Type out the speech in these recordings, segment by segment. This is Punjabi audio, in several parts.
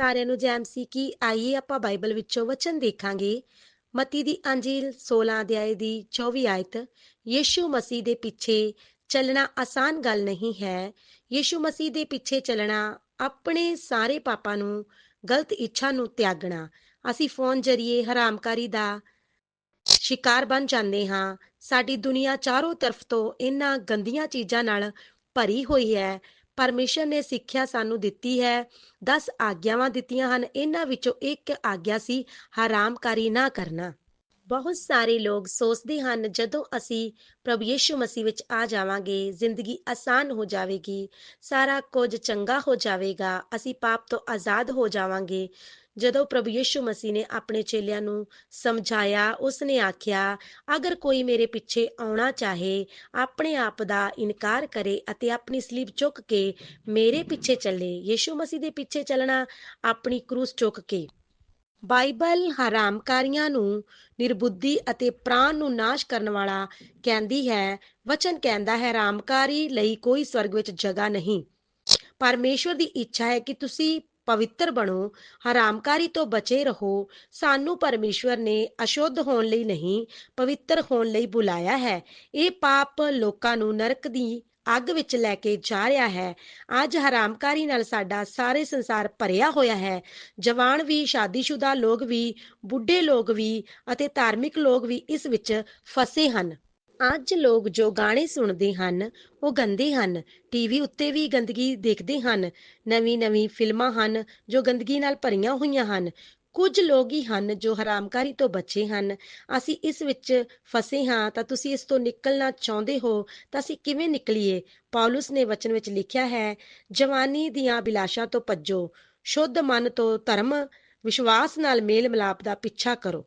ਸਾਰਿਆਂ ਨੂੰ ਜੈ ਮਸੀਹ ਕੀ, ਆਈਏ ਆਪਾਂ ਬਾਈਬਲ ਵਿੱਚੋਂ ਵਚਨ ਦੇਖਾਂਗੇ। ਮਤੀ ਦੀ ਅੰਜੀਲ 16 ਅਧਿਆਏ ਦੀ 24 ਆਇਤ, ਯੀਸ਼ੂ ਮਸੀਹ ਦੇ ਪਿੱਛੇ ਚੱਲਣਾ ਆਸਾਨ ਗੱਲ ਨਹੀਂ ਹੈ। ਯੀਸ਼ੂ ਮਸੀਹ ਦੇ ਪਿੱਛੇ ਚੱਲਣਾ ਆਪਣੇ ਸਾਰੇ ਪਾਪਾਂ ਨੂੰ, ਗਲਤ ਇੱਛਾ ਨੂੰ ਤਿਆਗਣਾ। ਅਸੀਂ ਫੋਨ ਜਰੀਏ ਹਰਾਮਕਾਰੀ ਦਾ ਸ਼ਿਕਾਰ ਬਣ ਜਾਂਦੇ ਹਾਂ। ਸਾਡੀ ਦੁਨੀਆ ਚਾਰੋਂ ਤਰਫ ਤੋਂ ਇਹਨਾਂ ਗੰਦੀਆਂ ਚੀਜ਼ਾਂ ਨਾਲ ਭਰੀ ਹੋਈ ਹੈ। ਪਰਮੇਸ਼ਰ ਨੇ ਸਿੱਖਿਆ ਸਾਨੂੰ ਦਿੱਤੀ ਹੈ। 10 ਆਗਿਆਵਾਂ ਦਿੱਤੀਆਂ ਹਨ। ਇਹਨਾਂ ਵਿੱਚੋਂ ਇੱਕ ਆਗਿਆ ਸੀ, ਹਰਾਮਕਾਰੀ ਨਾ ਕਰਨਾ। ਬਹੁਤ ਸਾਰੇ ਲੋਕ ਸੋਚਦੇ ਹਨ, ਜਦੋਂ ਅਸੀਂ ਪ੍ਰਭੂ ਯੀਸ਼ੂ ਮਸੀਹ ਵਿੱਚ ਆ ਜਾਵਾਂਗੇ, ਜ਼ਿੰਦਗੀ ਆਸਾਨ ਹੋ ਜਾਵੇਗੀ, ਸਾਰਾ ਕੁਝ ਚੰਗਾ ਹੋ ਜਾਵੇਗਾ, ਅਸੀਂ ਪਾਪ ਤੋਂ ਆਜ਼ਾਦ ਹੋ ਜਾਵਾਂਗੇ। ਜਦੋਂ ਪ੍ਰਭੂ ਯੀਸ਼ੂ ਮਸੀਹ ਨੇ ਆਪਣੇ ਚੇਲਿਆਂ ਨੂੰ ਸਮਝਾਇਆ ਉਸ ਨੇ ਆਖਿਆ, ਅਗਰ ਕੋਈ ਮੇਰੇ ਪਿੱਛੇ ਆਉਣਾ ਚਾਹੇ, ਆਪਣੇ ਆਪ ਦਾ ਇਨਕਾਰ ਕਰੇ ਅਤੇ ਆਪਣੀ ਸਲੀਬ ਚੁੱਕ ਕੇ ਮੇਰੇ ਪਿੱਛੇ ਚੱਲੇ, ਯੀਸ਼ੂ ਮਸੀਹ ਦੇ ਪਿੱਛੇ ਚੱਲਣਾ ਆਪਣੀ ਕਰੂਸ ਚੁੱਕ ਕੇ। ਬਾਈਬਲ ਹਰਾਮਕਾਰੀਆਂ ਨੂੰ ਨਿਰਬੁੱਧੀ ਅਤੇ ਪ੍ਰਾਣ ਨੂੰ ਨਾਸ਼ ਕਰਨ ਵਾਲਾ ਕਹਿੰਦੀ ਹੈ, ਵਚਨ ਕਹਿੰਦਾ ਹੈ, ਹਰਾਮਕਾਰੀ ਲਈ ਕੋਈ ਸਵਰਗ ਵਿੱਚ ਜਗ੍ਹਾ ਨਹੀਂ। ਪਰਮੇਸ਼ਵਰ ਦੀ ਇੱਛਾ ਹੈ ਕਿ ਤੁਸੀਂ ਪਵਿੱਤਰ ਬਣੋ, ਹਰਾਮਕਾਰੀ ਤੋਂ ਬਚੇ ਰਹੋ। ਸਾਨੂੰ ਪਰਮੇਸ਼ਵਰ ਨੇ ਅਸ਼ੁੱਧ ਹੋਣ ਲਈ ਨਹੀਂ, ਪਵਿੱਤਰ ਹੋਣ ਲਈ ਬੁਲਾਇਆ ਹੈ। ਇਹ ਪਾਪ ਲੋਕਾਂ ਨੂੰ ਨਰਕ ਦੀ ਅੱਗ ਵਿੱਚ ਲੈ ਕੇ ਜਾ ਰਿਹਾ ਹੈ। ਅੱਜ ਹਰਾਮਕਾਰੀ ਨਾਲ ਸਾਡਾ ਸਾਰੇ ਸੰਸਾਰ ਭਰਿਆ ਹੋਇਆ ਹੈ। ਜਵਾਨ ਵੀ ਸ਼ਾਦੀशुदा ਲੋਕ ਵੀ, ਬੁੱਢੇ ਲੋਕ ਵੀ ਅਤੇ ਧਾਰਮਿਕ ਲੋਕ ਵੀ ਇਸ ਵਿੱਚ ਫਸੇ ਹਨ। ਅੱਜ ਲੋਕ ਜੋ ਗਾਣੇ ਸੁਣਦੇ ਹਨ, ਉਹ ਗੰਦੇ ਹਨ। ਟੀਵੀ ਉੱਤੇ ਵੀ ਗੰਦਗੀ ਦੇਖਦੇ ਹਨ। ਨਵੀਂ-ਨਵੀਂ ਫਿਲਮਾਂ ਹਨ ਜੋ ਗੰਦਗੀ ਨਾਲ ਭਰੀਆਂ ਹੋਈਆਂ ਹਨ। ਕੁਝ ਲੋਕ ਹੀ ਹਨ ਜੋ ਹਰਾਮਕਾਰੀ ਤੋਂ ਬਚੇ ਹਨ। ਅਸੀਂ ਇਸ ਵਿੱਚ ਫਸੇ ਹਾਂ ਤਾਂ ਤੁਸੀਂ ਇਸ ਤੋਂ ਨਿਕਲਣਾ ਚਾਹੁੰਦੇ ਹੋ ਤਾਂ ਅਸੀਂ ਕਿਵੇਂ ਨਿਕਲੀਏ? ਪੌਲਸ ਨੇ ਵਚਨ ਵਿੱਚ ਲਿਖਿਆ ਹੈ, ਜਵਾਨੀ ਦੀਆਂ ਬਿਲਾਸ਼ਾਂ ਤੋਂ ਭੱਜੋ। ਸ਼ੁੱਧ ਮਨ ਤੋਂ ਧਰਮ, ਵਿਸ਼ਵਾਸ ਨਾਲ ਮੇਲ ਮਿਲਾਪ ਦਾ ਪਿੱਛਾ ਕਰੋ।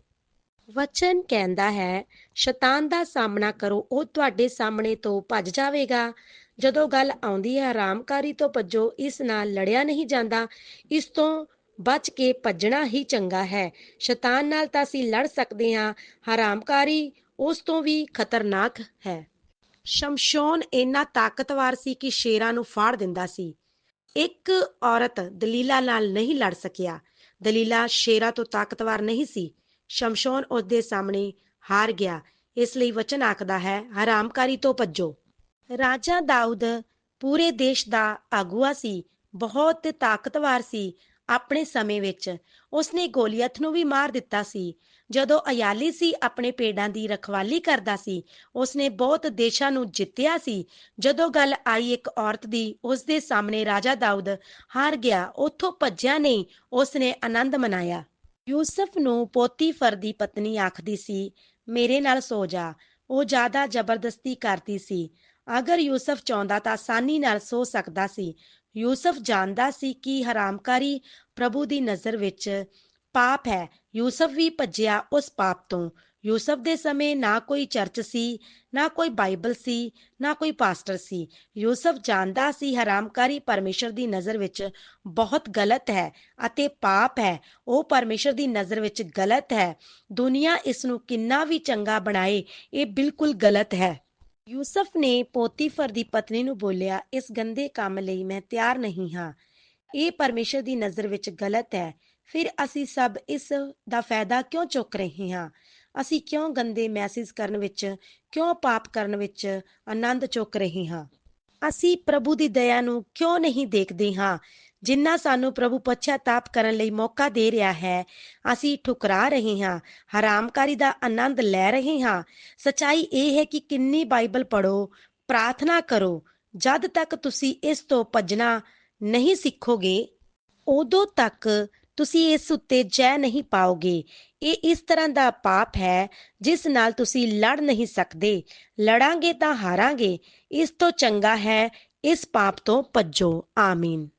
ਵਚਨ ਕਹਿੰਦਾ ਹੈ, ਸ਼ੈਤਾਨ ਦਾ ਸਾਹਮਣਾ ਕਰੋ, ਉਹ ਤੁਹਾਡੇ ਸਾਹਮਣੇ ਤੋਂ ਭੱਜ ਜਾਵੇਗਾ। ਜਦੋਂ ਗੱਲ ਆਉਂਦੀ ਹੈ, ਆਰਾਮਕਾਰੀ ਤੋਂ ਭੱਜੋ, ਇਸ ਨਾਲ ਲੜਿਆ ਨਹੀਂ ਜਾਂਦਾ। ਇਸ ਤੋਂ ਬਚ ਕੇ ਭੱਜਣਾ ਹੀ ਚੰਗਾ ਹੈ। ਸ਼ੈਤਾਨ ਨਾਲ ਤਾਂ ਅਸੀਂ ਲੜ ਸਕਦੇ ਹਾਂ। ਹਰਾਮਕਾਰੀ ਉਸ ਤੋਂ ਵੀ ਖਤਰਨਾਕ ਹੈ। ਸ਼ਮਸ਼ੋਨ ਇੰਨਾ ਤਾਕਤਵਾਰ ਸੀ ਕਿ ਸ਼ੇਰਾਂ ਨੂੰ ਫਾੜ ਦਿੰਦਾ ਸੀ। ਇੱਕ ਔਰਤ ਦਲੀਲਾ ਨਾਲ ਨਹੀਂ ਲੜ ਸਕਿਆ। ਦਲੀਲਾ ਸ਼ੇਰਾਂ ਤੋਂ ਤਾਕਤਵਾਰ ਨਹੀਂ ਸੀ। ਸ਼ਮਸ਼ੋਨ ਉਸ ਦੇ ਸਾਹਮਣੇ ਹਾਰ ਗਿਆ। ਇਸ ਲਈ ਵਚਨ ਆਖਦਾ ਹੈ, ਹਰਾਮਕਾਰੀ ਤੋਂ ਭੱਜੋ। ਰਾਜਾ ਦਾਊਦ ਪੂਰੇ ਦੇਸ਼ ਦਾ ਆਗੂਆ ਸੀ, ਬਹੁਤ ਤਾਕਤਵਰ ਸੀ ਆਪਣੇ ਸਮੇਂ ਵਿੱਚ। ਉਸਨੇ ਗੋਲੀਅਥ ਨੂੰ ਵੀ ਮਾਰ ਦਿੱਤਾ ਸੀ। ਜਦੋਂ ਅਯਾਲੀ ਸੀ, ਆਪਣੇ ਪੇੜਾਂ ਦੀ ਰਖਵਾਲੀ ਕਰਦਾ ਸੀ, ਉਸਨੇ ਬਹੁਤ ਦੇਸ਼ਾਂ ਨੂੰ ਜਿੱਤਿਆ ਸੀ। ਜਦੋਂ ਗੱਲ ਆਈ ਇੱਕ ਔਰਤ ਦੀ ਉਸ ਦੇ ਸਾਹਮਣੇ ਰਾਜਾ ਦਾਊਦ ਹਾਰ ਗਿਆ। ਉੱਥੋਂ ਭੱਜਿਆ ਨਹੀਂ, ਉਸਨੇ ਆਨੰਦ ਮਨਾਇਆ। ਯੂਸਫ ਨੂੰ ਪੋਤੀਫਰ ਦੀ ਪਤਨੀ ਆਖਦੀ ਸੀ, ਮੇਰੇ ਨਾਲ ਸੋ ਜਾ। ਉਹ ਜ਼ਿਆਦਾ ਜ਼ਬਰਦਸਤੀ ਕਰਦੀ ਸੀ। ਅਗਰ ਯੂਸਫ ਚਾਹੁੰਦਾ ਤਾਂ ਆਸਾਨੀ ਨਾਲ ਸੋ ਸਕਦਾ ਸੀ। ਯੂਸਫ ਜਾਣਦਾ ਸੀ ਕਿ ਹਰਾਮਕਾਰੀ ਪ੍ਰਭੂ ਦੀ ਨਜ਼ਰ ਵਿੱਚ ਪਾਪ ਹੈ। ਯੂਸਫ ਵੀ ਭੱਜਿਆ ਉਸ ਪਾਪ ਤੋਂ। ਯੂਸਫ ਦੇ ਸਮੇਂ ਨਾ ਕੋਈ ਚਰਚ ਸੀ, ਨਾ ਕੋਈ ਬਾਈਬਲ ਸੀ, ਨਾ ਕੋਈ ਪਾਸਟਰ ਸੀ। ਯੂਸਫ ਜਾਣਦਾ ਸੀ ਹਰਾਮਕਾਰੀ ਪਰਮੇਸ਼ਰ ਦੀ ਨਜ਼ਰ ਵਿੱਚ ਬਹੁਤ ਗਲਤ ਹੈ ਅਤੇ ਪਾਪ ਹੈ। ਉਹ ਪਰਮੇਸ਼ਰ ਦੀ ਨਜ਼ਰ ਵਿੱਚ ਗਲਤ ਹੈ। ਦੁਨੀਆ ਇਸ ਨੂੰ ਕਿੰਨਾ ਵੀ ਚੰਗਾ ਬਣਾਏ, ਇਹ ਬਿਲਕੁਲ ਗਲਤ ਹੈ। ਯੂਸਫ ਨੇ ਪੋਤੀਫਰ ਦੀ ਪਤਨੀ ਨੂੰ ਬੋਲਿਆ, ਇਸ ਗੰਦੇ ਕੰਮ ਲਈ ਮੈਂ ਤਿਆਰ ਨਹੀਂ ਹਾਂ। ਇਹ ਪਰਮੇਸ਼ਰ ਦੀ ਨਜ਼ਰ ਵਿੱਚ ਗਲਤ ਹੈ। ਫਿਰ ਅਸੀਂ ਸਭ ਇਸ ਦਾ ਫਾਇਦਾ ਕਿਉਂ ਚੁੱਕ ਰਹੇ ਹਾਂ? ਅਸੀਂ ਕਿਉਂ ਗੰਦੇ ਮੈਸੇਜ ਕਰਨ ਵਿੱਚ, ਕਿਉਂ ਪਾਪ ਕਰਨ ਵਿੱਚ ਆਨੰਦ ਚੁੱਕ ਰਹੇ ਹਾਂ? ਅਸੀਂ ਪ੍ਰਭੂ ਦੀ ਦਇਆ ਨੂੰ ਕਿਉਂ ਨਹੀਂ ਦੇਖਦੇ ਹਾਂ, ਜਿੰਨਾ ਸਾਨੂੰ ਪ੍ਰਭੂ ਪਛਤਾਪ ਕਰਨ ਲਈ ਮੌਕਾ ਦੇ ਰਿਹਾ ਹੈ? ਅਸੀਂ ਠੁਕਰਾ ਰਹੇ ਹਾਂ, ਹਰਾਮਕਾਰੀ ਦਾ ਆਨੰਦ ਲੈ ਰਹੇ ਹਾਂ। ਸਚਾਈ ਇਹ ਹੈ ਕਿ ਕਿੰਨੀ ਬਾਈਬਲ ਪੜੋ ਪ੍ਰਾਰਥਨਾ ਕਰੋ, ਜਦ ਤੱਕ ਤੁਸੀਂ ਇਸ ਤੋਂ ਭੱਜਣਾ ਨਹੀਂ ਸਿੱਖੋਗੇ, ਉਦੋਂ ਤੱਕ ਤੁਸੀਂ ਇਸ ਉੱਤੇ ਜੈ ਨਹੀਂ ਪਾਓਗੇ। ਇਹ ਇਸ ਤਰ੍ਹਾਂ ਦਾ ਪਾਪ ਹੈ, ਜਿਸ ਨਾਲ ਤੁਸੀਂ ਲੜ ਨਹੀਂ ਸਕਦੇ। ਲੜਾਂਗੇ ਤਾਂ ਹਾਰਾਂਗੇ। ਇਸ ਤੋਂ ਚੰਗਾ ਹੈ, ਇਸ ਪਾਪ ਤੋਂ ਭੱਜੋ। ਆਮੀਨ।